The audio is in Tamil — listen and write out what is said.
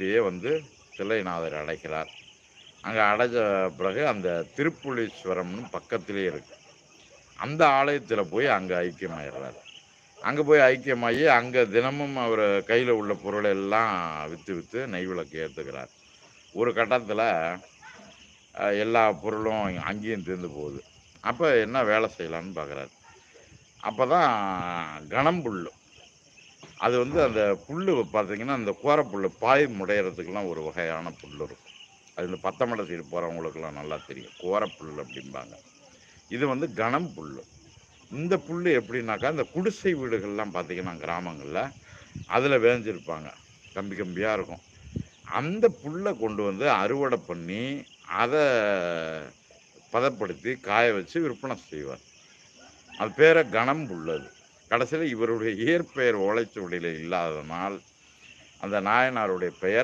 இப்படியே வந்து தில்லைநாதர் அடைக்கிறார். அங்கே அடைஞ்ச பிறகு அந்த திருப்புலீஸ்வரம்னு பக்கத்திலே இருக்கு. அந்த ஆலயத்தில் போய் அங்கே ஐக்கியமாயிடுறாரு அங்கே போய் ஐக்கியமாகி அங்கே தினமும் அவர் கையில் உள்ள பொருளை எல்லாம் விற்று விற்று நெய் விளக்கு ஏற்றுக்கிறார் ஒரு கட்டத்தில் எல்லா பொருளும் அங்கேயும் தீர்ந்து போகுது. அப்போ என்ன வேலை செய்யலான்னு பார்க்குறாரு அப்போ தான் கணம்புள்ளு அது வந்து அந்த புல் பார்த்தீங்கன்னா அந்த கோரப்புல் பாய் முடையிறதுக்கெல்லாம் ஒரு வகையான புல் இருக்கும். அது இந்த பத்தமடை சைடு போகிறவங்களுக்கெல்லாம் நல்லா தெரியும். கோரப்புல் அப்படிம்பாங்க. இது வந்து கணம் புல் இந்த புல் எப்படின்னாக்கா இந்த குடிசை வீடுகள்லாம் பார்த்தீங்கன்னா கிராமங்களில் அதில் வேஞ்சிருப்பாங்க கம்பி கம்பியாக இருக்கும். அந்த புல்லை கொண்டு வந்து அறுவடை பண்ணி அதை பதப்படுத்தி காய வச்சு விற்பனை செய்வார். அது பேரை கணம் புல்லது கடைசியில் இவருடைய இயற்பெயர் ஓலைச்சுவடியில் இல்லாததனால் அந்த நாயனாருடைய பெயர்